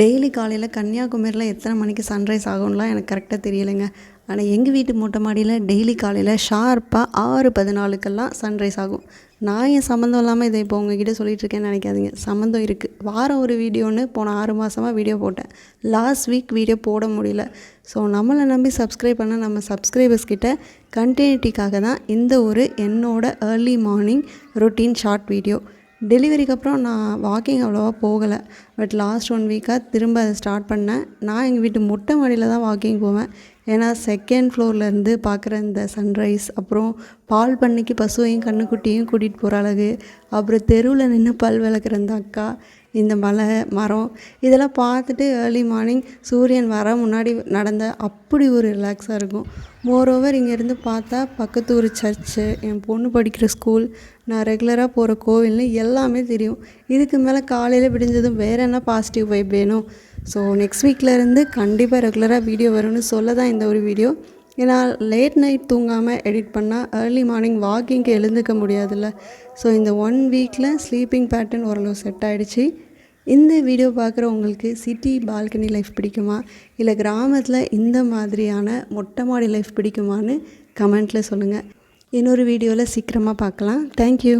Daily காலையில் கன்னியாகுமரியில் எத்தனை மணிக்கு சன்ரைஸ் ஆகும்லாம் எனக்கு கரெக்டாக தெரியலைங்க. ஆனால் எங்கள் வீட்டு மொட்டை மாடியில் டெய்லி காலையில் ஷார்ப்பாக ஆறு பதினாலுக்கெல்லாம் சன்ரைஸ் ஆகும். நான் என் சம்மந்தம் இல்லாமல் இதை இப்போ உங்ககிட்ட சொல்லிகிட்டு இருக்கேன்னு நினைக்காதீங்க. சம்மந்தம் இருக்குது வாரம் ஒரு வீடியோன்னு போன ஆறு மாதமாக வீடியோ போட்டேன். லாஸ்ட் வீக் வீடியோ போட முடியல. ஸோ நம்மளை நம்பி சப்ஸ்கிரைப் பண்ண நம்ம சப்ஸ்கிரைபர்ஸ் கிட்ட கண்டினியூட்டிக்காக தான் இந்த ஒரு என்னோட early morning routine short video டெலிவரிக்கு அப்புறம் நான் வாக்கிங் அவ்வளோவா போகலை. பட் லாஸ்ட் ஒன் வீக்காக திரும்ப அதை ஸ்டார்ட் பண்ணேன். நான் எங்கள் வீட்டு மொட்டை மாடியில் தான் வாக்கிங் போவேன். ஏன்னா செகண்ட் ஃப்ளோர்லேருந்து பார்க்குற இந்த சன்ரைஸ் அப்புறம் பால் பண்ணைக்கு பசுவையும் கண்ணுக்குட்டியும் கூட்டிகிட்டு போகிற அழகு. அப்புறம் தெருவில் நின்று பல் விளக்குற அந்த அக்கா இந்த மலை மரம் இதெல்லாம் பார்த்துட்டு ஏர்லி மார்னிங் சூரியன் வர முன்னாடி நடந்த அப்படி ஒரு ரிலாக்ஸாக இருக்கும். மோரோவர் இங்கேருந்து பார்த்தா பக்கத்து ஒரு சர்ச்சு என் பொண்ணு படிக்கிற ஸ்கூல் நான் ரெகுலராக போகிற கோவில்னு எல்லாமே தெரியும். இதுக்கு மேலே காலையில் விடிஞ்சதும் வேறு என்ன பாசிட்டிவ் வைப் வேணும்? ஸோ நெக்ஸ்ட் வீக்லேருந்து கண்டிப்பாக ரெகுலராக வீடியோ வரும்னு சொல்ல தான் இந்த ஒரு வீடியோ ஏன்னா லேட் நைட் தூங்காமல் எடிட் பண்ணால் ஏர்லி மார்னிங் வாக்கிங்க்கு எழுந்துக்க முடியாதுல்ல. ஸோ இந்த ஒன் வீக்கில் ஸ்லீப்பிங் பேட்டர்ன் ஓரளவு செட் ஆகிடுச்சு இந்த வீடியோ பார்க்குற உங்களுக்கு சிட்டி பால்கனி லைஃப் பிடிக்குமா? இல்லை கிராமத்தில் இந்த மாதிரியான மொட்டை மாடி லைஃப் பிடிக்குமான்னு கமெண்ட்டில் சொல்லுங்கள் இன்னொரு வீடியோவில் சீக்கிரமாக பார்க்கலாம். தேங்க்யூ